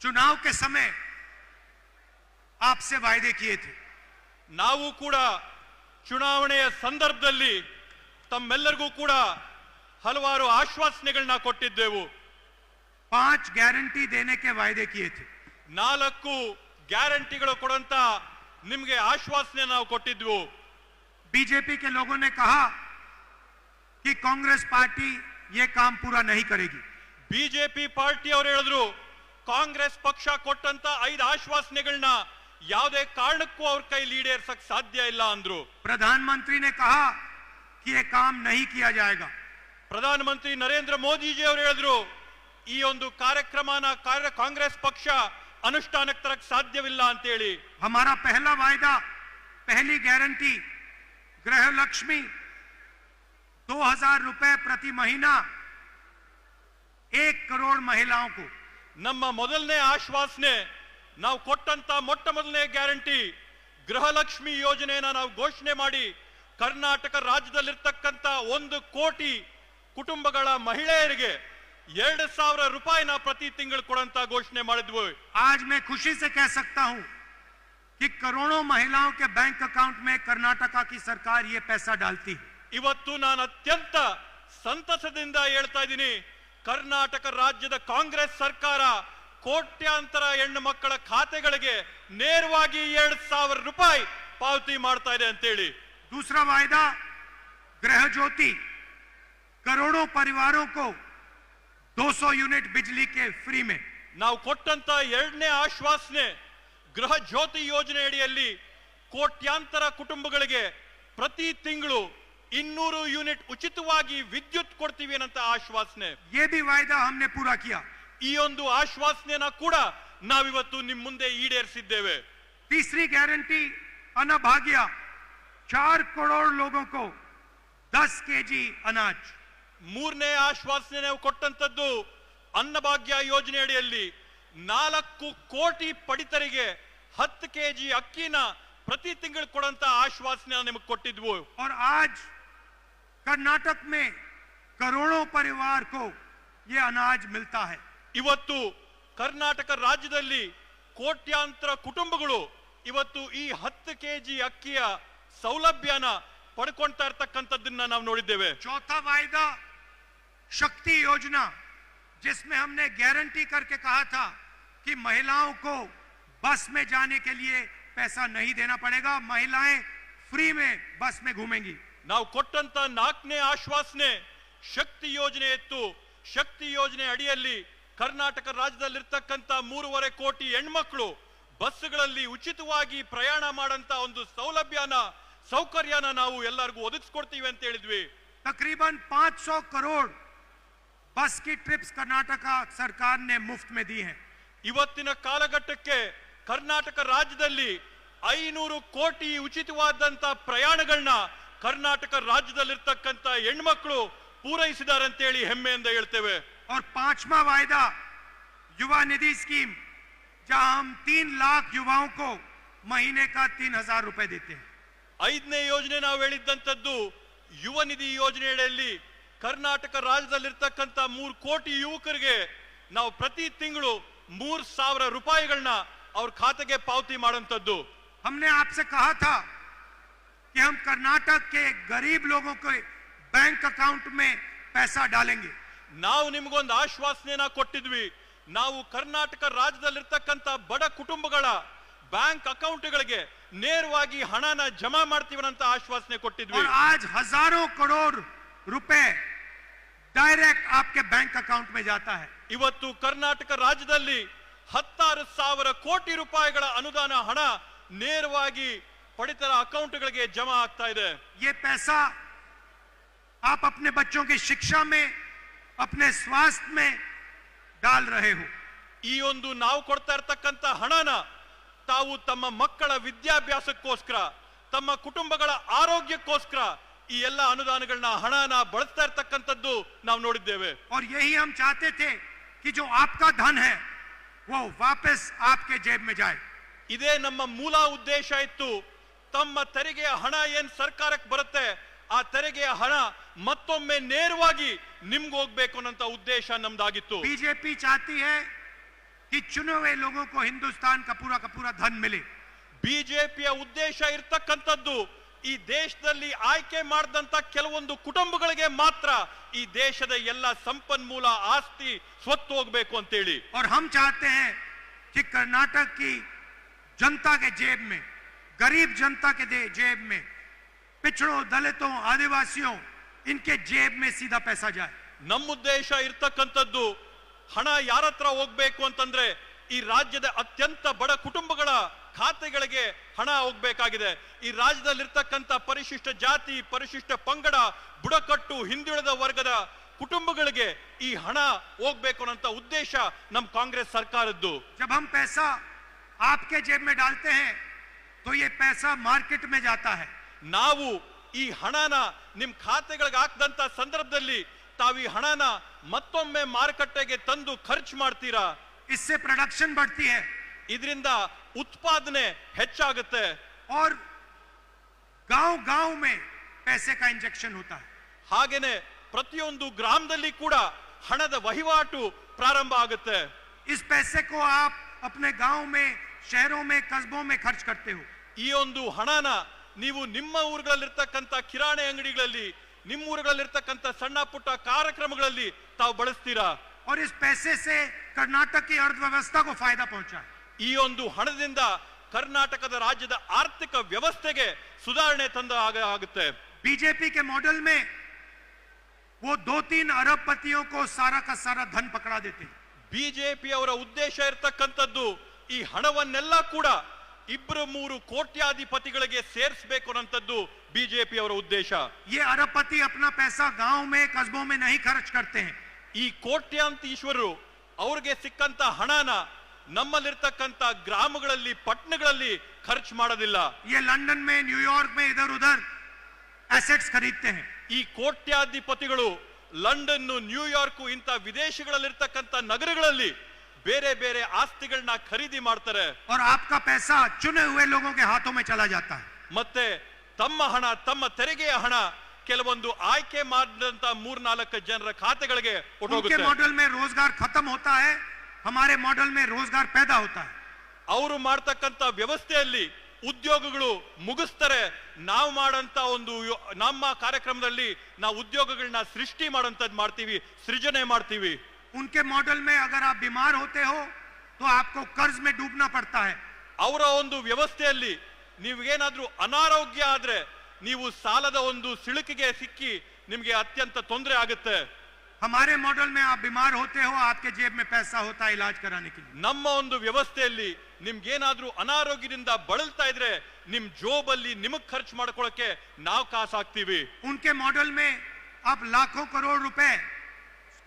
चुनाव के समय आपसे वायदे किए थे ನಾವು ಕೂಡ ಚುನಾವಣೆಯ ಸಂದರ್ಭದಲ್ಲಿ ತಮ್ಮೆಲ್ಲರಿಗೂ ಕೂಡ ಹಲವಾರು ಆಶ್ವಾಸನೆಗಳನ್ನ ಕೊಟ್ಟಿದ್ದೆವು पांच गारंटी देने के वायदे किए थे ನಾಲ್ಕು ಗ್ಯಾರಂಟಿಗಳು ಕೊಡಂತ ನಿಮ್ಗೆ ಆಶ್ವಾಸನೆ ನಾವು ಕೊಟ್ಟಿದ್ವು बीजेपी के लोगों ने कहा कि कांग्रेस पार्टी ये काम पूरा नहीं करेगी ಬಿಜೆಪಿ ಪಾರ್ಟಿ ಅವರು ಹೇಳಿದ್ರು ಕಾಂಗ್ರೆಸ್ ಪಕ್ಷ ಕೊಟ್ಟಂತ ಐದು ಆಶ್ವಾಸನೆಗಳನ್ನ ಯಾವುದೇ ಕಾರಣಕ್ಕೂ ಅವ್ರ ಕೈಲಿ ಈಡೇರ್ಸಕ್ ಸಾಧ್ಯ ಇಲ್ಲ ಅಂದ್ರು प्रधानमंत्री ने कहा कि ये काम नहीं किया जाएगा ಪ್ರಧಾನಮಂತ್ರಿ ನರೇಂದ್ರ ಮೋದಿಜಿ ಅವರು ಹೇಳಿದ್ರು ಈ ಒಂದು ಕಾರ್ಯಕ್ರಮನ ಕಾರ್ಯ ಕಾಂಗ್ರೆಸ್ ಪಕ್ಷ ಅನುಷ್ಠಾನಕ್ಕೆ ತರಕ್ ಸಾಧ್ಯವಿಲ್ಲ ಅಂತೇಳಿ हमारा पहला वायदा पहली गारंटी गृह लक्ष्मी दो हजार रुपए प्रति महीना एक करोड़ महिलाओं को ನಮ್ಮ ಮೊದಲನೇ ಆಶ್ವಾಸನೆ ನಾವು ಕೊಟ್ಟಂತ ಮೊಟ್ಟ ಮೊದಲನೇ ಗ್ಯಾರಂಟಿ ಗೃಹಲಕ್ಷ್ಮಿ ಯೋಜನೆಯನ್ನ ನಾವು ಘೋಷಣೆ ಮಾಡಿ ಕರ್ನಾಟಕ ರಾಜ್ಯದಲ್ಲಿರ್ತಕ್ಕಂತ ಒಂದು ಕೋಟಿ ಕುಟುಂಬಗಳ ಮಹಿಳೆಯರಿಗೆ ಎರಡು ಸಾವಿರ ರೂಪಾಯಿನ ಪ್ರತಿ ತಿಂಗಳು ಕೊಡಂತ ಘೋಷಣೆ ಮಾಡಿದ್ವು आज मैं खुशी से कह सकता हूं कि करोड़ों महिलाओं के बैंक अकाउंट में कर्नाटका की सरकार ये पैसा डालती है ಇವತ್ತು ನಾನು ಅತ್ಯಂತ ಸಂತಸದಿಂದ ಹೇಳ್ತಾ ಇದ್ದೀನಿ ಕರ್ನಾಟಕ ರಾಜ್ಯದ ಕಾಂಗ್ರೆಸ್ ಸರ್ಕಾರ ಕೋಟ್ಯಾಂತರ ಹೆಣ್ಣು ಮಕ್ಕಳ ಖಾತೆಗಳಿಗೆ ನೇರವಾಗಿ ಎರಡ್ ಸಾವಿರ ರೂಪಾಯಿ ಪಾವತಿ ಮಾಡ್ತಾ ಇದೆ ಅಂತೇಳಿ दूसरा वायदा गृह ज्योति करोड़ों परिवारों को 200 यूनिट बिजली के फ्री में ನಾವು ಕೊಟ್ಟಂತ ಎರಡನೇ ಆಶ್ವಾಸನೆ ಗೃಹ ಜ್ಯೋತಿ ಯೋಜನೆ ಅಡಿಯಲ್ಲಿ ಕೋಟ್ಯಾಂತರ ಕುಟುಂಬಗಳಿಗೆ ಪ್ರತಿ ತಿಂಗಳು ಇನ್ನೂರು ಯೂನಿಟ್ ಉಚಿತವಾಗಿ ವಿದ್ಯುತ್ ಕೊಡ್ತೀವಿ ಅನ್ನಂತ ಆಶ್ವಾಸನೆ ये भी वायदा हमने पूरा किया ಈ ಒಂದು ಆಶ್ವಾಸನೆನ ಕೂಡ ನಾವಿವತ್ತು ನಿಮ್ ಮುಂದೆ ಈಡೇರಿಸಿದ್ದೇವೆ तीसरी गारंटी अनभाग्या चार करोड़ लोगों को 10 केजी अनाज ಮೂರನೇ ಆಶ್ವಾಸನೆ ನಾವು ಕೊಟ್ಟಂತದ್ದು ಅನ್ನಭಾಗ್ಯ ಯೋಜನೆ ಅಡಿಯಲ್ಲಿ ನಾಲ್ಕು ಕೋಟಿ ಪಡಿತರಿಗೆ ಹತ್ತು ಕೆಜಿ ಅಕ್ಕಿನ ಪ್ರತಿ ತಿಂಗಳು ಕೊಡಂತ ಆಶ್ವಾಸನೆ ನಿಮಗೆ ಕೊಟ್ಟಿದ್ವು और आज कर्नाटक में करोड़ों परिवार को ये अनाज मिलता है ಇವತ್ತು ಕರ್ನಾಟಕ ರಾಜ್ಯದಲ್ಲಿ ಕೋಟ್ಯಾಂತರ ಕುಟುಂಬಗಳು ಇವತ್ತು ಈ ಹತ್ತು ಕೆಜಿ ಅಕ್ಕಿಯ ಸೌಲಭ್ಯನ ಪಡ್ಕೊಳ್ತಾ ಇರ್ತಕ್ಕಂಥದ್ದನ್ನ ನಾವು ನೋಡಿದ್ದೇವೆ चौथा वायदा शक्ति योजना जिसमें हमने गारंटी करके कहा था कि महिलाओं को बस में जाने के लिए पैसा नहीं देना पड़ेगा महिलाएं फ्री में बस में घूमेंगी ನಾವು ಕೊಟ್ಟಂತ ನಾಲ್ಕನೇ ಆಶ್ವಾಸನೆ ಶಕ್ತಿ ಯೋಜನೆ ಇತ್ತು. ಶಕ್ತಿ ಯೋಜನೆ ಅಡಿಯಲ್ಲಿ ಕರ್ನಾಟಕ ರಾಜ್ಯದಲ್ಲಿರ್ತಕ್ಕಂಥ ಮೂರುವರೆ ಕೋಟಿ ಹೆಣ್ಮಕ್ಳು ಬಸ್ಗಳಲ್ಲಿ ಉಚಿತವಾಗಿ ಪ್ರಯಾಣ ಮಾಡಂತ ಒಂದು ಸೌಲಭ್ಯನ ಸೌಕರ್ಯನ ನಾವು ಎಲ್ಲರಿಗೂ ಒದಗಿಸ್ಕೊಡ್ತೀವಿ ಅಂತ ಹೇಳಿದ್ವಿ. ತಕರೀಬನ್ ಪಾಂಚ್ ಸೌ ಕರೋಡ್ ಬಸ್ ಕಿ ಟ್ರಿಪ್ಸ್ ಕರ್ನಾಟಕ ಸರ್ಕಾರ ಮುಫ್ತ್ ಮೇ ದಿ ಇವತ್ತಿನ ಕಾಲಘಟ್ಟಕ್ಕೆ ಕರ್ನಾಟಕ ರಾಜ್ಯದಲ್ಲಿ ಐನೂರು ಕೋಟಿ ಉಚಿತವಾದಂತ ಪ್ರಯಾಣಗಳನ್ನ ಕರ್ನಾಟಕ ರಾಜ್ಯದಲ್ಲಿರ್ತಕ್ಕಂಥ ಹೆಣ್ಮಕ್ಳು ಪೂರೈಸಿದ್ದಾರೆ ಅಂತೇಳಿ ಹೆಮ್ಮೆಯಿಂದ ಹೇಳ್ತೇವೆ और पांचवा वायदा युवा निधि स्कीम जहां हम तीन लाख युवाओं को महीने का तीन हजार रुपए देते हैं ಐದನೇ ಯೋಜನೆ ನಾವು ಹೇಳಿದ್ದಂಥದ್ದು ಯುವ ನಿಧಿ ಯೋಜನೆಯಲ್ಲಿ ಕರ್ನಾಟಕ ರಾಜ್ಯದಲ್ಲಿರ್ತಕ್ಕಂಥ ಮೂರು ಕೋಟಿ ಯುವಕರಿಗೆ ನಾವು ಪ್ರತಿ ತಿಂಗಳು ಮೂರ್ ಸಾವಿರ ರೂಪಾಯಿಗಳನ್ನ ಅವ್ರ ಖಾತೆಗೆ ಪಾವತಿ ಮಾಡೋಂಥದ್ದು हमने आपसे कहा था कि हम कर्नाटक के गरीब लोगों के बैंक अकाउंट में पैसा डालेंगे ನಾವು ನಿಮ್ಗೊಂದು ಆಶ್ವಾಸನೆನ ಕೊಟ್ಟಿದ್ವಿ ನಾವು ಕರ್ನಾಟಕ ರಾಜ್ಯದಲ್ಲಿರ್ತಕ್ಕಂಥ ಬಡ ಕುಟುಂಬಗಳ ಬ್ಯಾಂಕ್ ಅಕೌಂಟ್ಗಳಿಗೆ ನೇರವಾಗಿ ಹಣನ ಜಮಾ ಮಾಡ್ತೀವನಂತ ಆಶ್ವಾಸನೆ ಕೊಟ್ಟಿದ್ವಿ और आज हजारों करोड़ रुपए डायरेक्ट आपके बैंक अकाउंट में जाता है ಇವತ್ತು ಕರ್ನಾಟಕ ರಾಜ್ಯದಲ್ಲಿ ಹತ್ತಾರು ಸಾವಿರ ಕೋಟಿ ರೂಪಾಯಿಗಳ ಅನುದಾನ ಹಣ ನೇರವಾಗಿ ಪಡಿತರ ಅಕೌಂಟ್ಗಳಿಗೆ ಜಮಾ ಆಗ್ತಾ ಇದೆ ये पैसा आप अपने बच्चों की शिक्षा में अपने स्वास्थ्य में डाल रहे हो ಈ ಒಂದು ನಾವು ಕೊಡ್ತಾ ಇರ್ತಕ್ಕಂಥ ಹಣನ ತಾವು ತಮ್ಮ ಮಕ್ಕಳ ವಿದ್ಯಾಭ್ಯಾಸಕ್ಕೋಸ್ಕರ ತಮ್ಮ ಕುಟುಂಬಗಳ ಆರೋಗ್ಯಕ್ಕೋಸ್ಕರ ಈ ಎಲ್ಲ ಅನುದಾನಗಳನ್ನ ಹಣನ ಬಳಸ್ತಾ ಇರ್ತಕ್ಕಂಥದ್ದು ನಾವು ನೋಡಿದ್ದೇವೆ और यही हम चाहते थे कि जो आपका धन है वो वापस आपके जेब में जाए ಇದೇ ನಮ್ಮ ಮೂಲ ಉದ್ದೇಶ ಇತ್ತು ತಮ್ಮ ತೆರಿಗೆಯ ಹಣ ಏನ್ ಸರ್ಕಾರಕ್ಕೆ ಬರುತ್ತೆ ಆ ತೆರಿಗೆಯ ಹಣ ಮತ್ತೊಮ್ಮೆ ನೇರವಾಗಿ ನಿಮ್ಗೆ ಹೋಗ್ಬೇಕು ಅನ್ನೋಂಥ ಉದ್ದೇಶ ನಮ್ದಾಗಿತ್ತು बीजेपी चाहती है कि चुने हुए लोगों को हिंदुस्तान का पूरा का पूरा धन मिले ಬಿಜೆಪಿಯ ಉದ್ದೇಶ ಇರ್ತಕ್ಕಂಥದ್ದು ಈ ದೇಶದಲ್ಲಿ ಆಯ್ಕೆ ಮಾಡಿದಂತ ಕೆಲವೊಂದು ಕುಟುಂಬಗಳಿಗೆ ಮಾತ್ರ ಈ ದೇಶದ ಎಲ್ಲ ಸಂಪನ್ಮೂಲ ಆಸ್ತಿ ಸ್ವತ್ತು ಹೋಗ್ಬೇಕು ಅಂತೇಳಿ और हम चाहते हैं कि कर्नाटक की जनता के जेब में गरीब जनता के दे- जेब में पिछड़ों दलितों आदिवासियों इनके जेब में सीधा पैसा जाए ನಮ್ಮ ಉದ್ದೇಶ ಇರ್ತಕ್ಕಂಥದ್ದು ಹಣ ಯಾರ ಹತ್ರ ಹೋಗ್ಬೇಕು ಅಂತಂದ್ರೆ ಈ ರಾಜ್ಯದ ಅತ್ಯಂತ ಬಡ ಕುಟುಂಬಗಳ ಖಾತೆಗಳಿಗೆ ಹಣ ಹೋಗ್ಬೇಕಾಗಿದೆ ಈ ರಾಜ್ಯದಲ್ಲಿರ್ತಕ್ಕಂಥ ಪರಿಶಿಷ್ಟ ಜಾತಿ ಪರಿಶಿಷ್ಟ ಪಂಗಡ ಬುಡಕಟ್ಟು ಹಿಂದುಳಿದ ವರ್ಗದ ಕುಟುಂಬಗಳಿಗೆ ಈ ಹಣ ಹೋಗ್ಬೇಕು ಅನ್ನೋ ಉದ್ದೇಶ ನಮ್ಮ ಕಾಂಗ್ರೆಸ್ ಸರ್ಕಾರದ್ದು जब हम पैसा आपके जेब में डालते हैं तो ये पैसा मार्केट में जाता है ನಾವು ಈ ಹಣನ ನಿಮ್ ಖಾತೆಗಳಿಗೆ ಹಾಕದಂತ ಸಂದರ್ಭದಲ್ಲಿ ತಾವು ಈ ಹಣನ ಮತ್ತೊಮ್ಮೆ ಮಾರುಕಟ್ಟೆಗೆ ತಂದು ಖರ್ಚು ಮಾಡ್ತೀರಾ इससे प्रोडक्शन बढ़ती है ಇದರಿಂದ ಉತ್ಪಾದನೆ ಹೆಚ್ಚಾಗುತ್ತೆ और गांव गांव में पैसे का इंजेक्शन होता है ಹಾಗೇನೆ ಪ್ರತಿಯೊಂದು ಗ್ರಾಮದಲ್ಲಿ ಕೂಡ ಹಣದ ವಹಿವಾಟು ಪ್ರಾರಂಭ ಆಗುತ್ತೆ इस पैसे को आप अपने गांव में शहरों में कस्बों में खर्च करते हो ಈ ಒಂದು ಹಣನ ನೀವು ನಿಮ್ಮ ಊರುಗಳಲ್ಲಿರ್ತಕ್ಕಂಥ ಕಿರಾಣಿ ಅಂಗಡಿಗಳಲ್ಲಿ ನಿಮ್ಮ ಊರುಗಳಲ್ಲಿರ್ತಕ್ಕಂಥ ಸಣ್ಣ ಪುಟ್ಟ ಕಾರ್ಯಕ್ರಮಗಳಲ್ಲಿ ತಾವು ಬಳಸ್ತೀರಾ और इस पैसे से कर्नाटक की अर्थव्यवस्था को फायदा पहुंचा है ಈ ಒಂದು ಹಣದಿಂದ ಕರ್ನಾಟಕದ ರಾಜ್ಯದ ಆರ್ಥಿಕ ವ್ಯವಸ್ಥೆಗೆ ಸುಧಾರಣೆ ತಂದ ಆಗ- ಆಗುತ್ತೆ बीजेपी के मॉडल में वो दो तीन अरबपतियों को सारा का सारा धन पकड़ा देते हैं ಬಿಜೆಪಿ ಅವರ ಉದ್ದೇಶ ಇರ್ತಕ್ಕಂಥದ್ದು ಈ ಹಣವನ್ನೆಲ್ಲ ಕೂಡ ಇಬ್ರು ಮೂರು ಕೋಟ್ಯಾಧಿಪತಿಗಳಿಗೆ ಸೇರಿಸಬೇಕು ಅನ್ನೋಂಥದ್ದು ಬಿಜೆಪಿ ಅವರ ಉದ್ದೇಶ ये अरबपति अपना पैसा गांव में कस्बों में नहीं खर्च करते हैं ಈ ಕೋಟ್ಯಾಂತೀಶ್ವರರು ಅವ್ರಿಗೆ ಸಿಕ್ಕಂತ ಹಣನ ನಮ್ಮಲ್ಲಿರ್ತಕ್ಕಂಥ ಗ್ರಾಮಗಳಲ್ಲಿ ಪಟ್ಟಣಗಳಲ್ಲಿ ಖರ್ಚು ಮಾಡೋದಿಲ್ಲ ये लंदन में न्यूयॉर्क में इधर उधर एसेट्स खरीदते हैं ಈ ಕೋಟ್ಯಾಧಿಪತಿಗಳು ಲಂಡನ್ ನ್ಯೂಯಾರ್ಕ್ ಇಂಥ ವಿದೇಶಗಳಲ್ಲಿರ್ತಕ್ಕಂಥ ನಗರಗಳಲ್ಲಿ ಬೇರೆ ಬೇರೆ ಆಸ್ತಿಗಳನ್ನ ಖರೀದಿ ಮಾಡ್ತಾರೆ और आपका पैसा चुने हुए लोगों के हाथों में चला जाता है ಮತ್ತೆ ತಮ್ಮ ಹಣ ತಮ್ಮ ತೆರಿಗೆಯ ಹಣ ಕೆಲವೊಂದು ಆಯ್ಕೆ ಮಾಡಿದಂತ ಮೂರ್ನಾಲ್ಕು ಜನರ ಖಾತೆಗಳಿಗೆ उनके ಹೊರಟೋಗುತ್ತೆ मॉडल में रोजगार खत्म होता है हमारे मॉडल में रोजगार पैदा होता है ಅವರು ಮಾಡ್ತಕ್ಕಂತ ವ್ಯವಸ್ಥೆಯಲ್ಲಿ ಉದ್ಯೋಗಗಳು ಮುಗಿಸ್ತಾರೆ ನಾವು ಮಾಡಂತ ಒಂದು ಯೋ- ನಮ್ಮ ಕಾರ್ಯಕ್ರಮದಲ್ಲಿ ನಾವು ಉದ್ಯೋಗಗಳನ್ನ ಸೃಷ್ಟಿ ಮಾಡೋಂಥದ್ದು ಮಾಡ್ತೀವಿ ಸೃಜನೆ ಮಾಡ್ತೀವಿ उनके मॉडल में अगर आप बीमार होते हो तो आपको कर्ज में डूबना पड़ता है ಅವರ ಒಂದು ವ್ಯವಸ್ಥೆಯಲ್ಲಿ ನೀವೇನಾದ್ರೂ ಅನಾರೋಗ್ಯ ಆದ್ರೆ ನೀವು ಸಾಲದ ಒಂದು ಸಿಳುಕಿಗೆ ಸಿಕ್ಕಿ ನಿಮ್ಗೆ ಅತ್ಯಂತ ತೊಂದರೆ ಆಗುತ್ತೆ हमारे मॉडल में आप बीमार होते हो आपके जेब में पैसा होता है इलाज कराने के लिए ನಮ್ಮ ಒಂದು ವ್ಯವಸ್ಥೆಯಲ್ಲಿ ನಿಮ್ಗೇನಾದ್ರೂ ಅನಾರೋಗ್ಯದಿಂದ ಬಳಲ್ತಾ ಇದ್ರೆ ನಿಮ್ ಜೋಬಲ್ಲಿ ನಿಮಗ್ ಖರ್ಚು ಮಾಡ್ಕೊಳಕ್ಕೆ ನಾವು ಕಾಸು ಹಾಕ್ತೀವಿ उनके मॉडल में आप लाखों करोड़ रुपए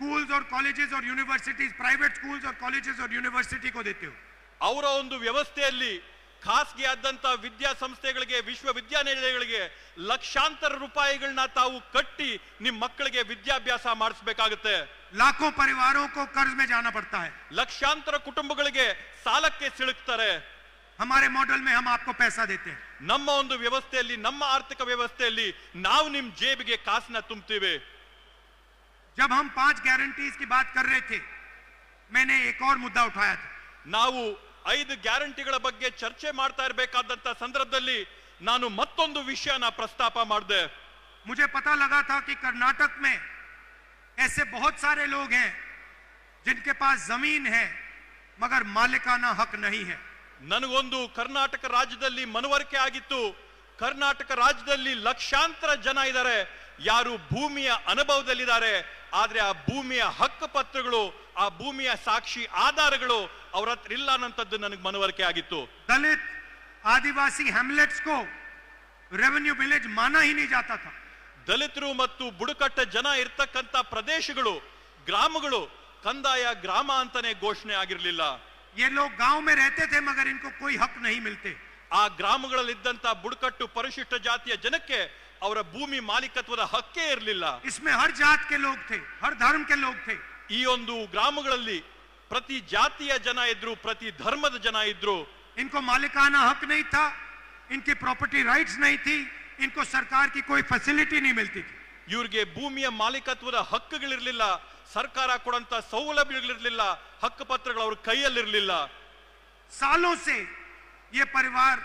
स्कूल्स और कॉलेजेस और यूनिवर्सिटीज प्राइवेट स्कूल्स और कॉलेजेस और यूनिवर्सिटी को देते हो ಅವರ ಒಂದು ವ್ಯವಸ್ಥೆಯಲ್ಲಿ ಖಾಸಗಿ ಆದಂತ ವಿದ್ಯಾಸಂಸ್ಥೆಗಳಿಗೆ ವಿಶ್ವವಿದ್ಯಾನಿಲಯಗಳಿಗೆ ಲಕ್ಷಾಂತರ ರೂಪಾಯಿಗಳನ್ನ ತಾವು ಕಟ್ಟಿ ನಿಮ್ ಮಕ್ಕಳಿಗೆ ವಿದ್ಯಾಭ್ಯಾಸ ಮಾಡಿಸ್ಬೇಕಾಗುತ್ತೆ लाखों परिवारों को कर्ज में जाना पड़ता है ಲಕ್ಷಾಂತರ ಕುಟುಂಬಗಳಿಗೆ ಸಾಲಕ್ಕೆ ಸಿಲುಕ್ತಾರೆ हमारे मॉडल में हम आपको पैसा देते हैं ನಮ್ಮ ಒಂದು ವ್ಯವಸ್ಥೆಯಲ್ಲಿ ನಮ್ಮ ಆರ್ಥಿಕ ವ್ಯವಸ್ಥೆಯಲ್ಲಿ ನಾವು ನಿಮ್ ಜೇಬಿಗೆ ಕಾಸನ್ನ ತುಂಬ್ತೀವಿ जब हम पांच गारंटीज की बात कर रहे थे मैंने एक और मुद्दा उठाया था ನಾವು ಐದು ಗ್ಯಾರಂಟಿಗಳ ಬಗ್ಗೆ ಚರ್ಚೆ ಮಾಡ್ತಾ ಇರಬೇಕಾದಂತ ಸಂದರ್ಭದಲ್ಲಿ ನಾನು ಮತ್ತೊಂದು ವಿಷಯನ ಪ್ರಸ್ತಾಪ ಮಾಡಿದೆ मुझे पता लगा था कि कर्नाटक में ऐसे बहुत सारे लोग हैं जिनके पास जमीन है मगर मालिकाना हक नहीं है ನನಗೊಂದು ಕರ್ನಾಟಕ ರಾಜ್ಯದಲ್ಲಿ ಮನವರಿಕೆ ಆಗಿತ್ತು ಕರ್ನಾಟಕ ರಾಜ್ಯದಲ್ಲಿ ಲಕ್ಷಾಂತರ ಜನ ಇದ್ದಾರೆ ಯಾರು ಭೂಮಿಯ ಅನುಭವದಲ್ಲಿದ್ದಾರೆ ಆದ್ರೆ ಆ ಭೂಮಿಯ ಹಕ್ಕು ಪತ್ರಗಳು ಆ ಭೂಮಿಯ ಸಾಕ್ಷಿ ಆಧಾರಗಳು ಅವ್ರ ಹತ್ರ ಇಲ್ಲ ಅನ್ನೋಂಥದ್ದು ನನಗೆ ಮನವರಿಕೆ ಆಗಿತ್ತು दलित आदिवासी हेमलेट्स को रेवेन्यू विलेज माना ही नहीं जाता था ದಲಿತರು ಮತ್ತು ಬುಡಕಟ್ಟ ಜನ ಇರ್ತಕ್ಕಂಥ ಪ್ರದೇಶಗಳು ಗ್ರಾಮಗಳು ಕಂದಾಯ ಗ್ರಾಮ ಅಂತಾನೆ ಘೋಷಣೆ ಆಗಿರಲಿಲ್ಲ ये लोग गांव में रहते थे मगर इनको कोई हक नहीं मिलते ಆ ಗ್ರಾಮಗಳಲ್ಲಿದ್ದಂತ ಬುಡಕಟ್ಟು ಪರಿಶಿಷ್ಟ ಜಾತಿಯ ಜನಕ್ಕೆ ಅವರ ಭೂಮಿ ಮಾಲೀಕತ್ವದ ಹಕ್ಕೇ ಇರಲಿಲ್ಲ इसमें हर जात के लोग थे हर धर्म के लोग थे ಈ ಒಂದು ಗ್ರಾಮಗಳಲ್ಲಿ ಪ್ರತಿ ಜಾತಿಯ ಜನ ಇದ್ರು ಪ್ರತಿ ಧರ್ಮದ ಜನ ಇದ್ರು इनको मालिकाना हक नहीं था इनकी प्रॉपर्टी राइट्स नहीं थी इनको सरकार की कोई फैसिलिटी नहीं मिलती थी ಇವ್ರಿಗೆ ಭೂಮಿಯ ಮಾಲೀಕತ್ವದ ಹಕ್ಕುಗಳಿರ್ಲಿಲ್ಲ ಸರ್ಕಾರ ಕೊಡಂತ ಸೌಲಭ್ಯಗಳಿರ್ಲಿಲ್ಲ ಹಕ್ಕುಪತ್ರಗಳು ಅವ್ರ ಕೈಯಲ್ಲಿರ್ಲಿಲ್ಲ सालों से ये परिवार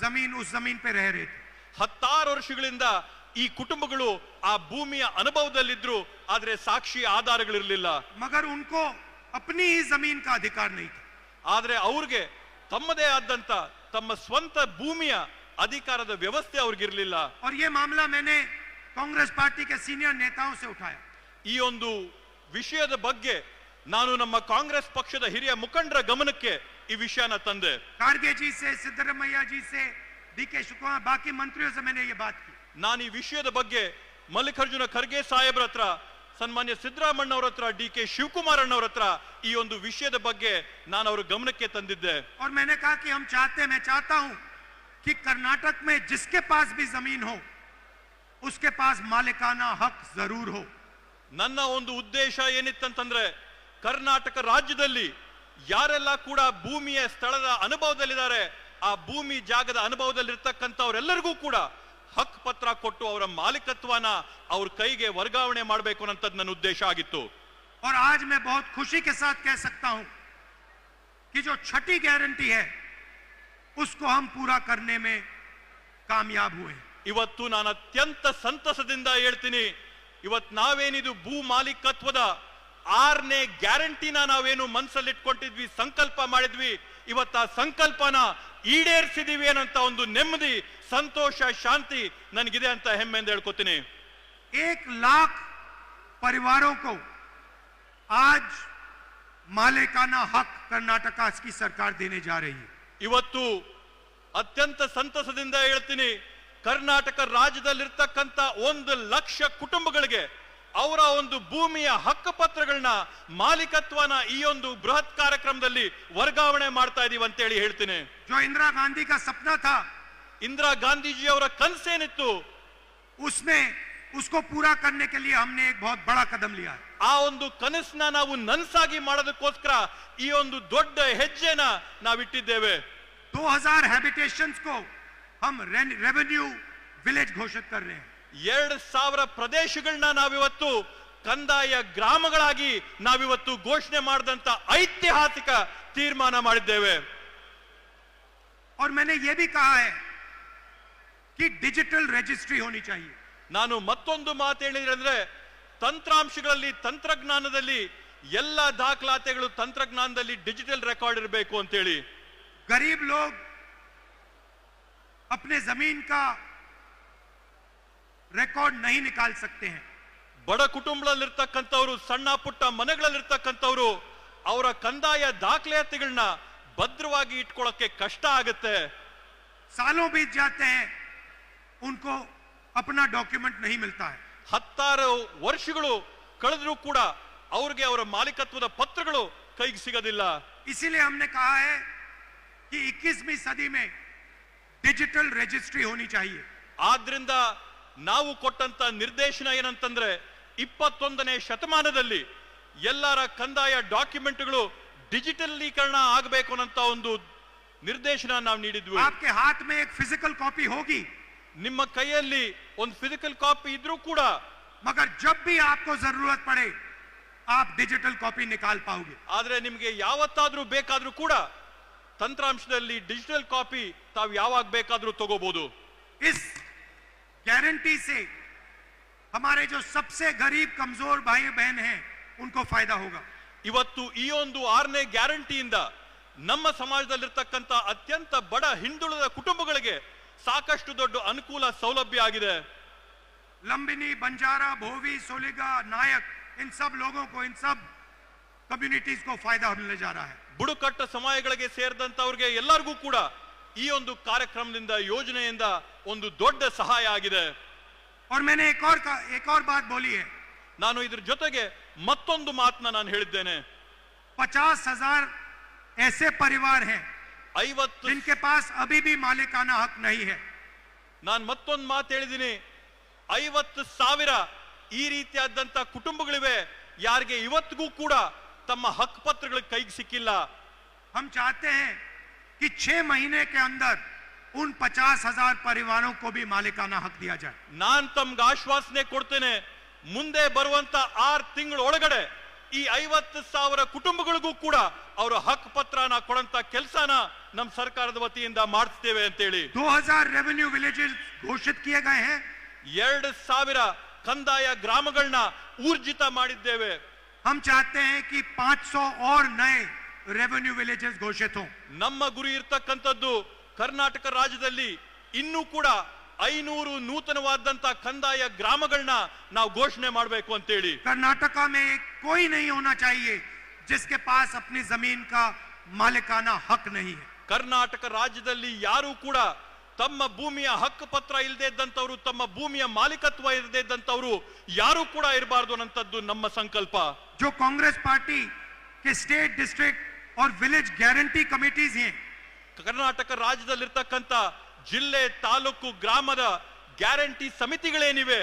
जमीन उस जमीन पे रह रहे थे ಹತ್ತಾರು ವರ್ಷಗಳಿಂದ ಈ ಕುಟುಂಬಗಳು ಆ ಭೂಮಿಯ ಅನುಭವದಲ್ಲಿದ್ರು ಆದ್ರೆ ಸಾಕ್ಷಿ ಆಧಾರಗಳಿರ್ಲಿಲ್ಲ मगर उनको अपनी ही जमीन का अधिकार नहीं था ಆದ್ರೆ ಅವ್ರಿಗೆ ತಮ್ಮದೇ ಆದಂತ ತಮ್ಮ ಸ್ವಂತ ಭೂಮಿಯ ಅಧಿಕಾರದ ವ್ಯವಸ್ಥೆ ಅವ್ರಿಗಿರ್ಲಿಲ್ಲ और ये मामला मैंने कांग्रेस पार्टी के सीनियर नेताओं से उठाया ಈ ಒಂದು ವಿಷಯದ ಬಗ್ಗೆ ನಾನು ನಮ್ಮ ಕಾಂಗ್ರೆಸ್ ಪಕ್ಷದ ಹಿರಿಯ ಮುಖಂಡರ ಗಮನಕ್ಕೆ ಈ ವಿಷಯನ ತಂದೆ खारगे जी से सिद्धरमैया जी से डी के शुक्ला बाकी मंत्रियों से मैंने ये बात की ನಾನು ಈ ವಿಷಯದ ಬಗ್ಗೆ ಮಲ್ಲಿಕಾರ್ಜುನ ಖರ್ಗೆ ಸಾಹೇಬ್ರ ಹತ್ರ ಸನ್ಮಾನ್ಯ ಸಿದ್ದರಾಮಣ್ಣವ್ರ ಹತ್ರ ಡಿ ಕೆ ಶಿವಕುಮಾರ್ ಅಣ್ಣವ್ರ ಹತ್ರ ಈ ಒಂದು ವಿಷಯದ ಬಗ್ಗೆ ನಾನು ಅವ್ರ ಗಮನಕ್ಕೆ ತಂದಿದ್ದೆ और मैंने कहा कि हम चाहते हैं मैं चाहता हूं कि कर्नाटक में जिसके पास भी जमीन हो उसके पास मालिकाना हक जरूर हो ನನ್ನ ಒಂದು ಉದ್ದೇಶ ಏನಿತ್ತಂತಂದ್ರೆ ಕರ್ನಾಟಕ ರಾಜ್ಯದಲ್ಲಿ ಯಾರೆಲ್ಲ ಕೂಡ ಭೂಮಿಯ ಸ್ಥಳದ ಅನುಭವದಲ್ಲಿದ್ದಾರೆ ಆ ಭೂಮಿ ಜಾಗದ ಅನುಭವದಲ್ಲಿರ್ತಕ್ಕಂಥವ್ರೆಲ್ಲರಿಗೂ ಕೂಡ ಹಕ್ ಪತ್ರ ಕೊಟ್ಟು ಅವರ ಮಾಲೀಕತ್ವನ ಅವ್ರ ಕೈಗೆ ವರ್ಗಾವಣೆ ಮಾಡಬೇಕು ಅನ್ನೋಂಥದ್ದು ನನ್ನ ಉದ್ದೇಶ ಆಗಿತ್ತು और आज मैं बहुत खुशी के साथ कह सकता हूं कि जो छठी गारंटी है उसको हम पूरा करने में कामयाब हुए हैं ಇವತ್ತು ನಾನು ಅತ್ಯಂತ ಸಂತಸದಿಂದ ಹೇಳ್ತೀನಿ ಇವತ್ ನಾವೇನಿದು ಭೂ ಮಾಲೀಕತ್ವದ ಆರನೇ ಗ್ಯಾರಂಟಿನ ನಾವೇನು ಮನಸ್ಸಲ್ಲಿಟ್ಕೊಂಡಿದ್ವಿ ಸಂಕಲ್ಪ ಮಾಡಿದ್ವಿ ಇವತ್ತ ಆ ಸಂಕಲ್ಪನ ಈಡೇರಿಸಿದೀವಿ ಅನ್ನೋಂತ ಒಂದು ನೆಮ್ಮದಿ ಸಂತೋಷ ಶಾಂತಿ ನನಗಿದೆ ಅಂತ ಹೆಮ್ಮೆಯಿಂದ ಹೇಳ್ಕೊತೀನಿ एक लाख परिवारों को आज मालिकाना हक कर्नाटका की सरकार देने जा रही है ಇವತ್ತು ಅತ್ಯಂತ ಸಂತಸದಿಂದ ಹೇಳ್ತೀನಿ ಕರ್ನಾಟಕ ರಾಜ್ಯದಲ್ಲಿರ್ತಕ್ಕಂಥ ಒಂದು ಲಕ್ಷ ಕುಟುಂಬಗಳಿಗೆ ಅವರ ಒಂದು ಭೂಮಿಯ ಹಕ್ಕುಪತ್ರಗಳನ್ನ ಮಾಲೀಕತ್ವನ ಈ ಒಂದು ಬೃಹತ್ ಕಾರ್ಯಕ್ರಮದಲ್ಲಿ ವರ್ಗಾವಣೆ ಮಾಡ್ತಾ ಇದೀವಿ ಅಂತೇಳಿ ಹೇಳ್ತೀನಿ जो इंदिरा गांधी का सपना था ಇಂದಿರಾ ಗಾಂಧೀಜಿ ಅವರ ಕನಸೇನಿತ್ತು उसमें उसको पूरा करने के लिए हमने एक बहुत बड़ा कदम लिया है ಆ ಒಂದು ಕನಸನ್ನ ನಾವು ನನ್ಸಾಗಿ ಮಾಡೋದಕ್ಕೋಸ್ಕರ ಈ ಒಂದು ದೊಡ್ಡ ಹೆಜ್ಜೆನ ನಾವಿಟ್ಟಿದ್ದೇವೆ 2000 हैबिटेशंस को हम रेवेन्यू विलेज घोषित कर रहे हैं ಎರಡ್ ಸಾವಿರ ಪ್ರದೇಶಗಳನ್ನ ನಾವಿವತ್ತು ಕಂದಾಯ ಗ್ರಾಮಗಳಾಗಿ ನಾವಿವತ್ತು ಘೋಷಣೆ ಮಾಡಿದಂತ ಐತಿಹಾಸಿಕ ತೀರ್ಮಾನ ಮಾಡಿದ್ದೇವೆ और मैंने ये भी कहा है कि डिजिटल रजिस्ट्री होनी चाहिए ನಾನು ಮತ್ತೊಂದು ಮಾತು ಹೇಳಿದ್ರೆ ಅಂದ್ರೆ ತಂತ್ರಾಂಶಗಳಲ್ಲಿ ತಂತ್ರಜ್ಞಾನದಲ್ಲಿ ಎಲ್ಲ ದಾಖಲಾತಿಗಳು ತಂತ್ರಜ್ಞಾನದಲ್ಲಿ ಡಿಜಿಟಲ್ ರೆಕಾರ್ಡ್ ಇರಬೇಕು ಅಂತೇಳಿ गरीब लोग अपने जमीन का रिकॉर्ड नहीं निकाल सकते हैं ಬಡ ಕುಟುಂಬದಲ್ಲಿರ್ತಕ್ಕಂಥವ್ರು ಸಣ್ಣ ಪುಟ್ಟ ಮನೆಗಳಲ್ಲಿರ್ತಕ್ಕಂಥವ್ರು ಅವರ ಕಂದಾಯ ದಾಖಲಾತಿಗಳನ್ನ ಭದ್ರವಾಗಿ ಇಟ್ಕೊಳ್ಳೋಕೆ ಕಷ್ಟ ಆಗುತ್ತೆ सालों बीत जाते हैं उनको अपना डॉक्यूमेंट नहीं मिलता है ಹತ್ತಾರು ವರ್ಷಗಳು ಕಳೆದ್ರೂ ಕೂಡ ಅವ್ರಿಗೆ ಅವರ ಮಾಲೀಕತ್ವದ ಪತ್ರಗಳು ಕೈಗೆ ಸಿಗೋದಿಲ್ಲ इसीलिए हमने कहा है कि 21वीं सदी में डिजिटल रजिस्ट्री होनी चाहिए ಆದ್ರಿಂದ ನಾವು ಕೊಟ್ಟಂತ ನಿರ್ದೇಶನ ಏನಂತಂದ್ರೆ ಇಪ್ಪತ್ತೊಂದನೇ ಶತಮಾನದಲ್ಲಿ ಎಲ್ಲರ ಕಂದಾಯ ಡಾಕ್ಯುಮೆಂಟ್ಗಳು ಡಿಜಿಟಲೀಕರಣ ಆಗಬೇಕು ಅನ್ನಂತ ಒಂದು ನಿರ್ದೇಶನ ನಾವು ನೀಡಿದ್ವಿ आपके हाथ में एक फिजिकल कॉपी होगी ನಿಮ್ಮ ಕೈಯಲ್ಲಿ ಒಂದು ಫಿಸಿಕಲ್ ಕಾಪಿ ಇದ್ರೂ ಕೂಡ मगर जब भी आपको जरूरत पड़े आप डिजिटल कॉपी निकाल पाओगे ಆದ್ರೆ ನಿಮ್ಗೆ ಯಾವತ್ತಾದ್ರೂ ಬೇಕಾದ್ರೂ ಕೂಡ ತಂತ್ರಾಂಶದಲ್ಲಿ ಡಿಜಿಟಲ್ ಕಾಪಿ ತಾವು ಯಾವಾಗ ಬೇಕಾದ್ರೂ ತಗೋಬಹುದು इस गारंटी से हमारे जो सबसे गरीब कमजोर भाई बहन हैं उनको फायदा होगा ಇವತ್ತು ಈ ಒಂದು ಆರನೇ ಗ್ಯಾರಂಟಿಯಿಂದ ನಮ್ಮ ಸಮಾಜದಲ್ಲಿರ್ತಕ್ಕಂಥ ಅತ್ಯಂತ ಬಡ ಹಿಂದುಳಿದ ಕುಟುಂಬಗಳಿಗೆ ಸಾಕಷ್ಟು ದೊಡ್ಡ ಅನುಕೂಲ ಸೌಲಭ್ಯ ಆಗಿದೆ लंबिनी बंजारा भोवी सोलिगा नायक इन सब लोगों को इन सब कम्युनिटीज को फायदा मिलने जा रहा है ಬುಡಕಟ್ಟ ಸಮಯಗಳಿಗೆ ಸೇರಿದಂತವ್ರಿಗೆ ಎಲ್ಲರಿಗೂ ಕೂಡ ಈ ಒಂದು ಕಾರ್ಯಕ್ರಮದಿಂದ ಯೋಜನೆಯಿಂದ ಒಂದು ದೊಡ್ಡ ಸಹಾಯ ಆಗಿದೆ और मैंने एक और का, एक और बात बोली है ನಾನು ಇದ್ರ ಜೊತೆಗೆ ಮತ್ತೊಂದು ಮಾತನ್ನ ನಾನು ಹೇಳಿದ್ದೇನೆ पचास हजार ऐसे परिवार हैं ಐವತ್ತು जिनके पास अभी भी मालिकाना हक नहीं है ನಾನು ಮತ್ತೊಂದು ಮಾತು ಹೇಳಿದ್ದೀನಿ ಐವತ್ತು ಸಾವಿರ ಈ ರೀತಿಯಾದಂತ ಕುಟುಂಬಗಳಿವೆ ಯಾರಿಗೆ ಇವತ್ತಿಗೂ ಕೂಡ ತಮ್ಮ ಹಕ್ಕು ಪತ್ರಗಳ ಕೈಗೆ ಸಿಕ್ಕಿಲ್ಲ हम चाहते हैं कि छह महीने के अंदर उन पचास हजार परिवारों को भी मालिकाना हक दिया जाए ನಾನ್ ತಮ್ಗೆ ಆಶ್ವಾಸನೆ ಕೊಡ್ತೇನೆ ಮುಂದೆ ಬರುವಂತ ಆರ್ ತಿಂಗಳ ಒಳಗಡೆ ಈ ಐವತ್ತು ಸಾವಿರ ಕುಟುಂಬಗಳಿಗೂ ಕೂಡ ಅವರ ಹಕ್ ಪತ್ರನ ಕೊಡಂತ ಕೆಲಸನ ನಮ್ಮ ಸರ್ಕಾರದ ವತಿಯಿಂದ ಮಾಡಿಸ್ತೇವೆ ಅಂತೇಳಿ 2000 रेवेन्यू विलेजेस घोषित किए गए हैं ಎರಡು ಸಾವಿರ ಕಂದಾಯ ಗ್ರಾಮಗಳನ್ನ ಊರ್ಜಿತ ಮಾಡಿದ್ದೇವೆ हम चाहते हैं कि 500 और नए ರೆವೆನ್ಯೂ ವಿಲೇಜಸ್ ಘೋಷಿತು. ನಮ್ಮ ಗುರಿ ಇರ್ತಕ್ಕಂಥದ್ದು ಕರ್ನಾಟಕ ರಾಜ್ಯದಲ್ಲಿ ಇನ್ನೂ ಕೂಡ ಐನೂರು ನೂತನವಾದಂತ ಕಂದಾಯ ಗ್ರಾಮಗಳನ್ನ ನಾವು ಘೋಷಣೆ ಮಾಡಬೇಕು ಅಂತ ಹೇಳಿ ಕರ್ನಾಟಕ ಮೇ ಕೋಯ್ ನಹಿ ಹೋನಾ ಚಾಹಿಯೆ ಜಿಸ್ಕೆ ಪಾಸ್ ಅಪ್ನಿ ಜಮೀನ್ ಕಾ ಮಾಲಿಕಾನ ಹಕ್ ನೀ ಕರ್ನಾಟಕ ರಾಜ್ಯದಲ್ಲಿ ಯಾರು ಕೂಡ ತಮ್ಮ ಭೂಮಿಯ ಹಕ್ಕು ಪತ್ರ ಇಲ್ಲದೆ ಇದ್ದಂಥವ್ರು ತಮ್ಮ ಭೂಮಿಯ ಮಾಲೀಕತ್ವ ಇಲ್ಲದೆ ಇದ್ದಂಥವ್ರು ಯಾರು ಕೂಡ ಇರಬಾರ್ದು ಅನ್ನೋಂಥದ್ದು ನಮ್ಮ ಸಂಕಲ್ಪ. ಜೋ ಕಾಂಗ್ರೆಸ್ ಪಾರ್ಟಿ ಸ್ಟೇಟ್ ಡಿಸ್ಟ್ರಿಕ್ಟ್ और विलेज गारंटी कमिटीज हैं ಕರ್ನಾಟಕ ರಾಜ್ಯದಲ್ಲಿರ್ತಕ್ಕಂಥ ಜಿಲ್ಲೆ ತಾಲೂಕು ಗ್ರಾಮದ ಗ್ಯಾರಂಟಿ ಸಮಿತಿಗಳೇನಿವೆ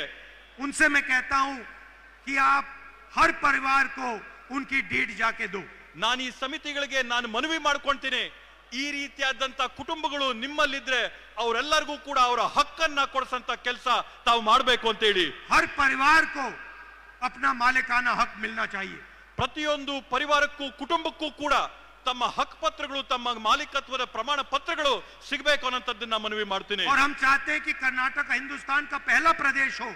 उनसे मैं कहता हूं कि आप हर परिवार को उनकी डीड जाके दो ನಾನು ಈ ಸಮಿತಿಗಳಿಗೆ ನಾನು ಮನವಿ ಮಾಡ್ಕೊಂತೀನಿ ಈ ರೀತಿಯಾದಂತ ಕುಟುಂಬಗಳು ನಿಮ್ಮಲ್ಲಿದ್ರೆ ಅವರೆಲ್ಲರಿಗೂ ಕೂಡ ಅವರ ಹಕ್ಕನ್ನ ಕೊಡಿಸಂತ ಕೆಲಸ ತಾವು ಮಾಡಬೇಕು ಅಂತೇಳಿ हर परिवार को अपना मालिकाना हक मिलना चाहिए ಪ್ರತಿಯೊಂದು ಪರಿವಾರಕ್ಕೂ ಕುಟುಂಬಕ್ಕೂ ಕೂಡ ತಮ್ಮ ಹಕ್ ಪತ್ರಗಳು ತಮ್ಮ ಮಾಲೀಕತ್ವದ ಪ್ರಮಾಣ ಪತ್ರಗಳು ಸಿಗಬೇಕು ಅನ್ನೋಂಥದ್ದನ್ನ ಮನವಿ ಮಾಡ್ತೀನಿ और हम चाहते हैं कि कर्नाटक हिंदुस्तान का पहला प्रदेश हो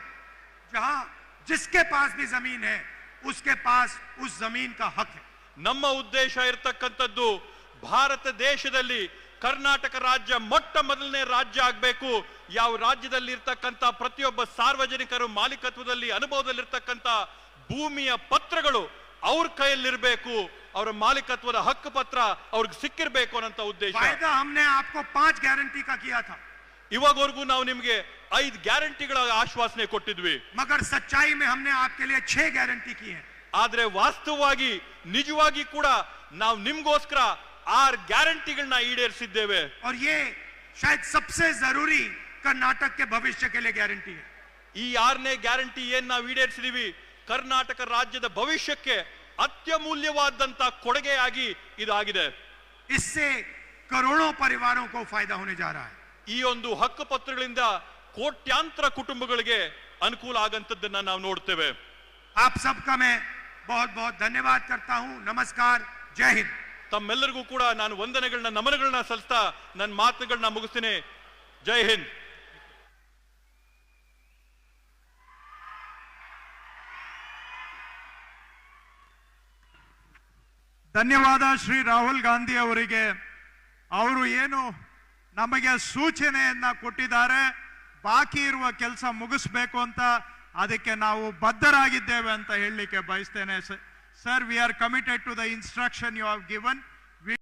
जहां जिसके पास भी जमीन है उसके पास उस जमीन का हक है ನಮ್ಮ ಉದ್ದೇಶ ಇರ್ತಕ್ಕಂಥದ್ದು ಭಾರತ ದೇಶದಲ್ಲಿ ಕರ್ನಾಟಕ ರಾಜ್ಯ ಮೊಟ್ಟ ಮೊದಲನೇ ರಾಜ್ಯ ಆಗ್ಬೇಕು ಯಾವ ರಾಜ್ಯದಲ್ಲಿ ಇರ್ತಕ್ಕಂಥ ಪ್ರತಿಯೊಬ್ಬ ಸಾರ್ವಜನಿಕರು ಮಾಲೀಕತ್ವದಲ್ಲಿ ಅನುಭವದಲ್ಲಿರ್ತಕ್ಕಂಥ ಭೂಮಿಯ ಪತ್ರಗಳು ಅವ್ರ ಕೈಯಲ್ಲಿರ್ಬೇಕು ಅವರ ಮಾಲೀಕತ್ವದ ಹಕ್ಕು ಪತ್ರ ಅವ್ರಿಗೆ ಸಿಕ್ಕಿರ್ಬೇಕು ಅನ್ನೋಂಥ ಉದ್ದೇಶ वायदा हमने आपको पांच गारंटी का किया था ಇವಾಗವರೆಗೂ ನಾವು ನಿಮ್ಗೆ ಐದು ಗ್ಯಾರಂಟಿಗಳ ಆಶ್ವಾಸನೆ ಕೊಟ್ಟಿದ್ವಿ मगर सच्चाई में हमने आपके लिए छह गारंटी की है ಆದ್ರೆ ವಾಸ್ತವವಾಗಿ ನಿಜವಾಗಿ ಕೂಡ ನಾವು ನಿಮ್ಗೋಸ್ಕರ ಆರ್ ಗ್ಯಾರಂಟಿಗಳನ್ನ ಈಡೇರಿಸಿದ್ದೇವೆ और ये शायद सबसे जरूरी कर्नाटक के भविष्य के लिए गारंटी है ಈ ಆರನೇ ಗ್ಯಾರಂಟಿ ಏನ್ ನಾವು ಈಡೇರಿಸಿದೀವಿ ಕರ್ನಾಟಕ ರಾಜ್ಯದ ಭವಿಷ್ಯಕ್ಕೆ ಅತ್ಯಮೂಲ್ಯವಾದಂತ ಕೊಡುಗೆಯಾಗಿ ಇದಾಗಿದೆ. ಇಸ್ಸೆ ಕರೋಡೋ ಪರಿವಾರಕ್ಕೂ ಫಾಯ್ದಾ ಹೋನೆ ಜಾ ಈ ಒಂದು ಹಕ್ಕು ಪತ್ರಗಳಿಂದ ಕೋಟ್ಯಾಂತರ ಕುಟುಂಬಗಳಿಗೆ ಅನುಕೂಲ ಆಗಂತದ್ದನ್ನ ನಾವು ನೋಡ್ತೇವೆ. ಆಪ್ ಸಬ್ಕಾ ಮೇ ಬಹುತ್ ಬಹುತ್ ಧನ್ಯವಾದ ಕರ್ತಾ ಹೂ ನಮಸ್ಕಾರ ಜೈ ಹಿಂದ್ ತಮ್ಮೆಲ್ಲರಿಗೂ ಕೂಡ ನಾನು ವಂದನೆಗಳನ್ನ ನಮನಗಳನ್ನ ಸಲ್ತಾ ನನ್ನ ಮಾತುಗಳನ್ನ ಮುಗಿಸ್ತೀನಿ. ಜೈ ಹಿಂದ್. ಧನ್ಯವಾದ ಶ್ರೀ ರಾಹುಲ್ ಗಾಂಧಿ ಅವರಿಗೆ. ಅವರು ಏನು ನಮಗೆ ಸೂಚನೆಯನ್ನ ಕೊಟ್ಟಿದ್ದಾರೆ, ಬಾಕಿ ಇರುವ ಕೆಲಸ ಮುಗಿಸ್ಬೇಕು ಅಂತ ಅದಕ್ಕೆ ನಾವು ಬದ್ಧರಾಗಿದ್ದೇವೆ ಅಂತ ಹೇಳಲಿಕ್ಕೆ ಬಯಸ್ತೇನೆ. Sir we are committed to the instruction you have given